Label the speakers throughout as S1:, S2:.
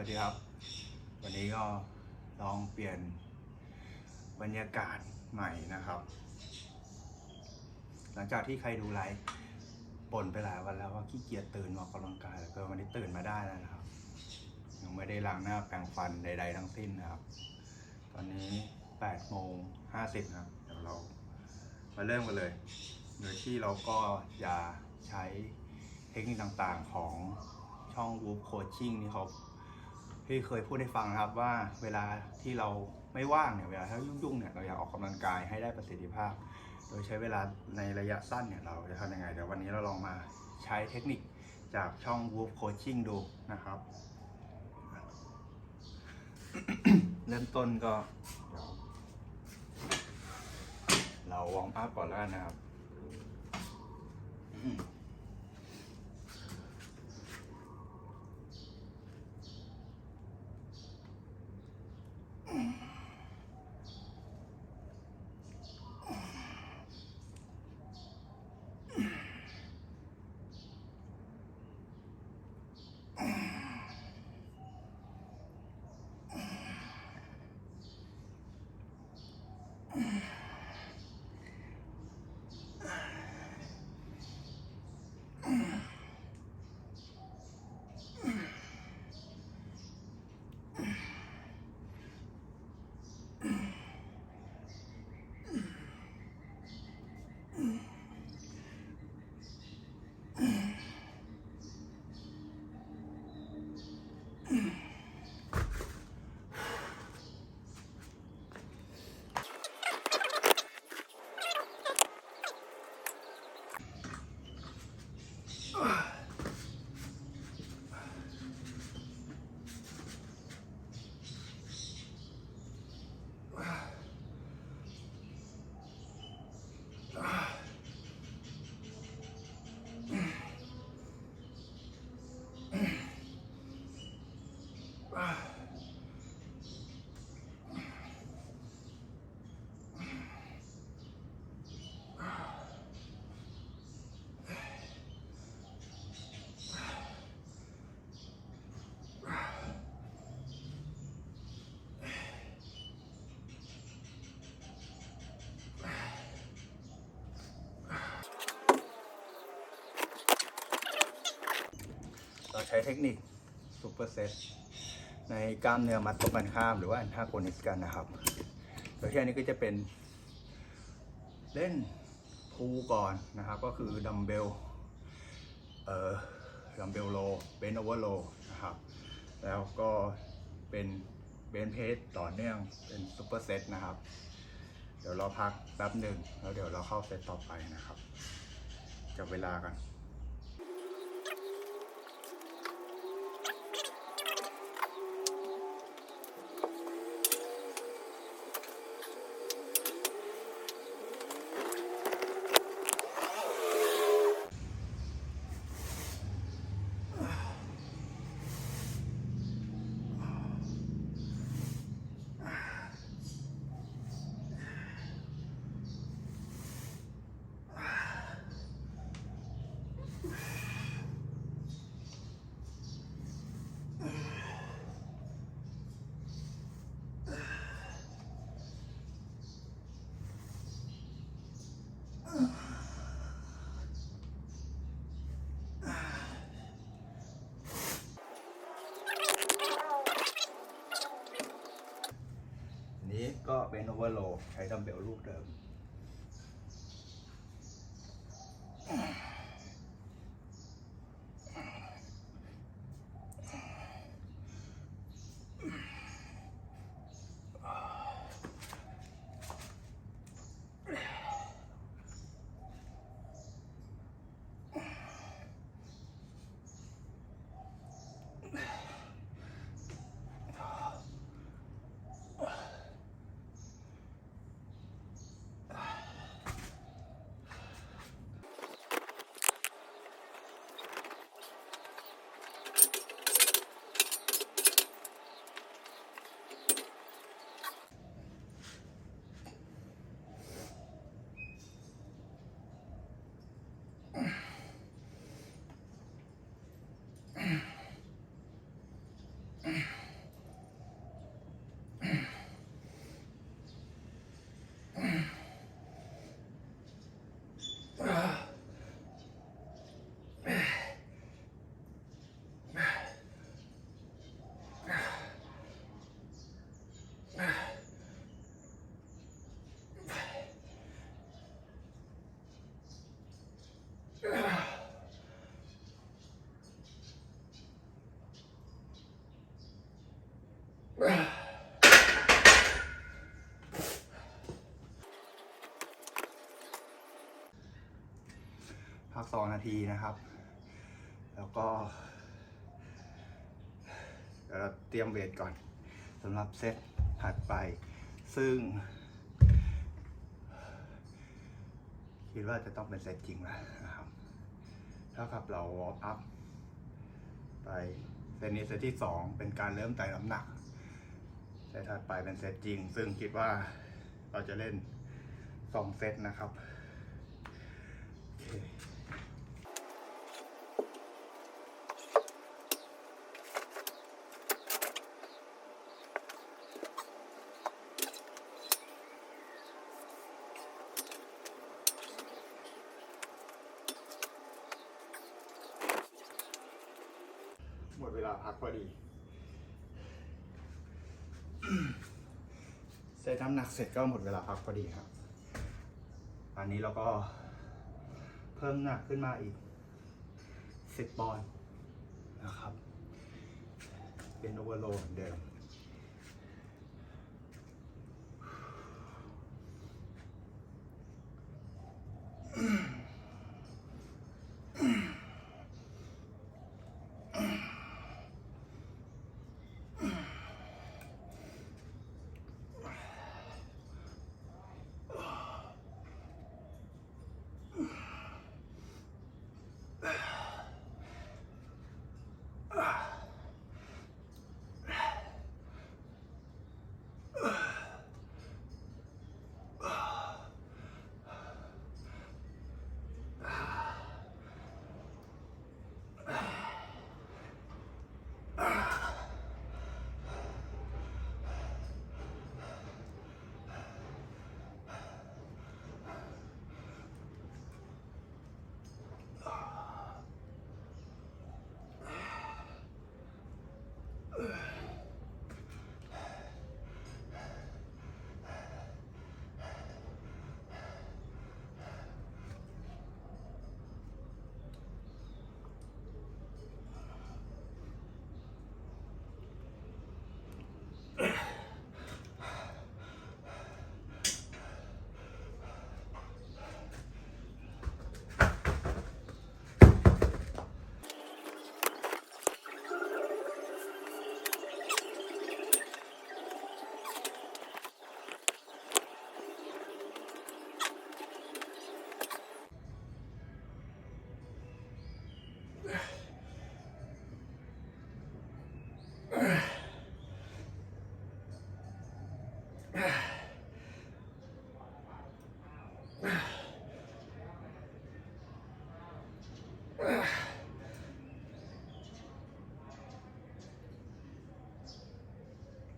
S1: วัสดีครับ วันนี้ก็ลองเปลี่ยนบรรยากาศใหม่นะครับ หลังจากที่ใครดูไลฟ์บ่นไปหลายวันแล้วว่าขี้เกียจตื่นมาออกกำลังกายแล้วก็วันนี้ตื่นมาได้แล้วนะครับ ยังไม่ได้ล้างหน้าแปรงฟันใด ๆ ทั้งสิ้นนะครับ ตอนนี้8โมง50นะครับเดี๋ยวเรามาเริ่มกันเลยโดยที่เราก็จะใช้เทคนิคต่างๆของช่อง Whoop Coaching ที่เขา ที่เคยพูดให้ฟังนะครับว่าเวลาที่เราไม่ว่างเนี่ยเวลาถ้ายุ่งๆเนี่ยเราอยากออกกำลังกายให้ได้ประสิทธิภาพ โดยใช้เวลาในระยะสั้นเนี่ยเราจะทำยังไงเดี๋ยววันนี้เราลองมาใช้เทคนิคจากช่อง Whoop Coaching ดูนะครับ เริ่มต้นก็ เราวอร์มอัพก่อนแล้วนะครับ ใช้เทคนิคซูเปอร์เซตในกล้ามเนื้อมัดตรงกันข้ามหรือว่า a n t a g o n i s t กันนะครับโดยที่อันนี้ก็จะเป็น เล่นพูก่อนนะครับ ก็คือดัมเบลเอ่อดัมเบลโลเบนโอเวอร์โลนะครับ แล้วก็เป็นเบนเพสต่อเนื่องเป็นซูเปอร์เซตนะครับ เดี๋ยวเราพักแป๊บหนึ่งแล้วเดี๋ยวเราเข้าเซตต่อไปนะครับ จับเวลากัน อันนี้ ก็เป็นโอเวอร์โลใช้ดัมเบลลูกเดิม พักสองนาทีนะครับ แล้วก็เดี๋ยวเราเตรียมเวทก่อนสำหรับเซตถัดไป ซึ่ง คิดว่าจะต้องเป็นเซตจริงแล้วนะครับเท่ากับเราวอร์มอัพไปเซตนี้เซตที่สองเป็นการเริ่มไต่น้ำหนักเซตถัดไปเป็นเซตจริง ซึ่งคิดว่าเราจะเล่นสองเซตนะครับ โอเค หมดเวลาพักพอดีเซตน้ำหนักเสร็จก็หมดเวลาพักพอดีครับ อันนี้เราก็เพิ่มหนักขึ้นมาอีกสิบปอนด์นะครับ เป็นโอเวอร์โหลดเหมือนเดิม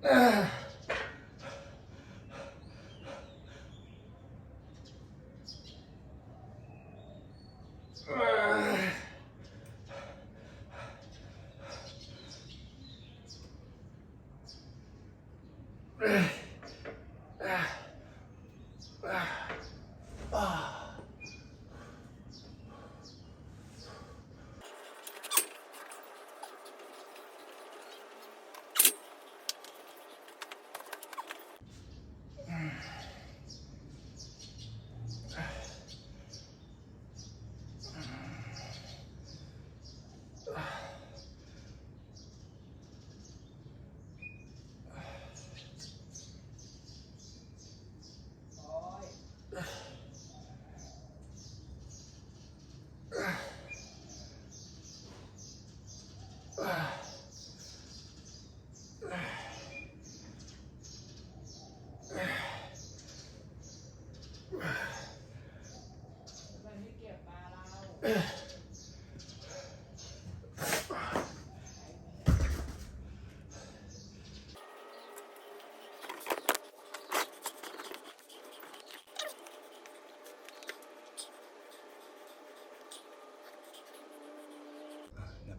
S1: เ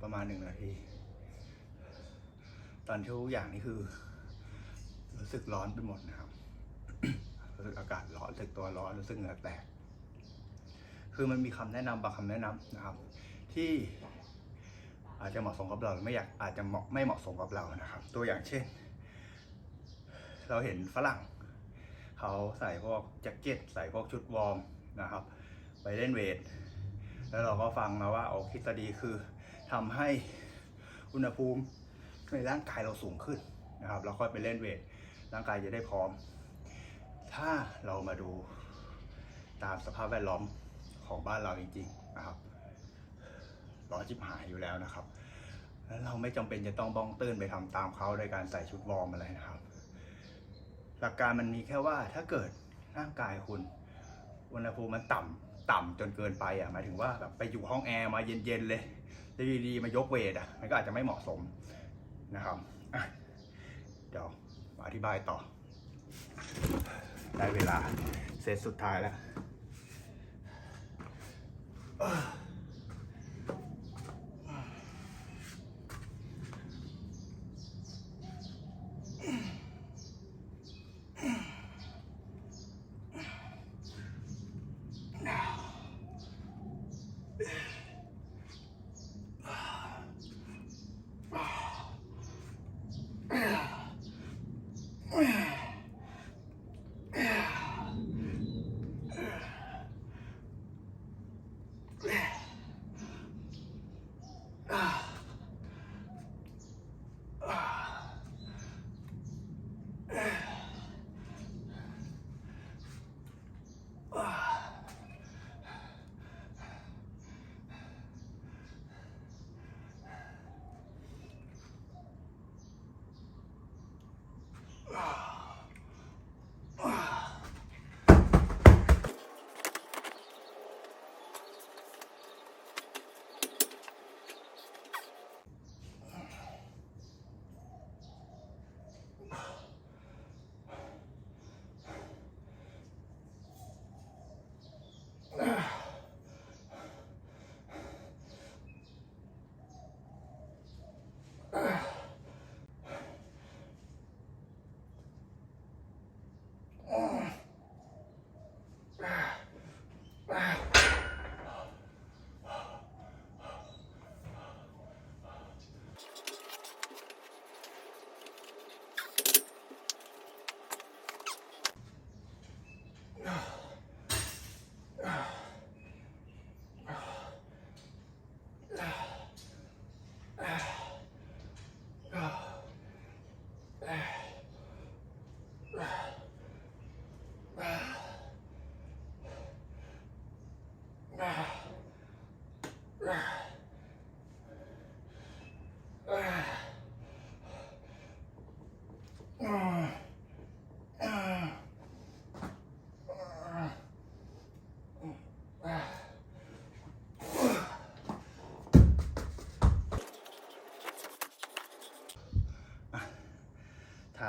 S1: ประมาณหนึ่งนาที ตอนที่ทุกอย่างนี่คือ รู้สึกร้อนไปหมดนะครับ รู้สึกอากาศร้อน รู้สึกตัวร้อน รู้สึกเหงื่อแตก คือมันมีคำแนะนำบางคำแนะนำนะครับ ที่อาจจะเหมาะสมกับเราหรือไม่อยากอาจจะเหมาะไม่เหมาะสมกับเรานะครับ ตัวอย่างเช่น เราเห็นฝรั่ง เขาใส่พวกแจ็คเก็ต ใส่พวกชุดวอร์มนะครับ ไปเล่นเวทแล้วเราก็ฟังมาว่าโอ้ทฤษฎีคือ ทำให้อุณหภูมิในร่างกายเราสูงขึ้นนะครับแล้วค่อยไปเล่นเวทร่างกายจะได้พร้อม ถ้าเรามาดูตามสภาพแวดล้อมของบ้านเราจริงๆนะครับร้อนจิบหายอยู่แล้วนะครับ แล้วเราไม่จำเป็นจะต้องบ้องตื้นไปทำตามเขาโดยการใส่ชุดวอร์มอะไรนะครับ หลักการมันมีแค่ว่าถ้าเกิดร่างกายคุณอุณหภูมิมันต่ำ ต่ำจนเกินไปอะหมายถึงว่าแบบไปอยู่ห้องแอร์มาเย็นๆเลยดีๆมายกเวทอะมันก็อาจจะไม่เหมาะสมนะครับเดี๋ยวมาอธิบายต่อ ได้เวลาเซตสุดท้ายแล้ว ไท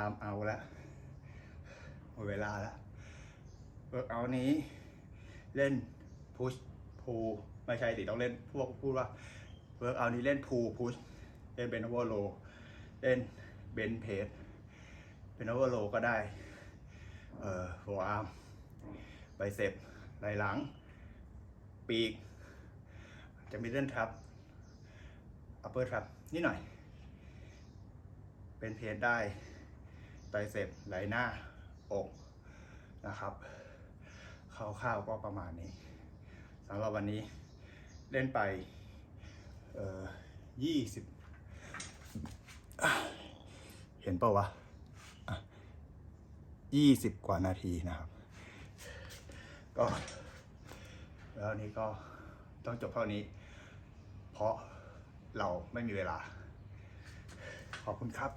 S1: ม์เอาละหมดเวลาละเวิร์กเอานี้ เล่นพุชพู ไม่ใช่สิต้องเล่นพวกพูดว่าเวิร์กเอานี้เล่นพูพุชเล่นเบนโวโลเล่นเบนเพสเบนโวโลก็ได้เอ่อโฟอาร์มไบเซปไหล่หลัง ปีก จะมีเล่นทับอัปเปอร์ทับนิดหน่อย เป็นเพจได้ไตเสพไหลหน้าอกนะครับคร่าวๆก็ประมาณนี้สำหรับวันนี้ เล่นไปเอ่อยี่สิบเห็นเปล่าวะยี่สิบกว่านาทีนะครับ ก็แล้วนี้ก็ต้องจบเท่านี้ เพราะเราไม่มีเวลา ขอบคุณครับ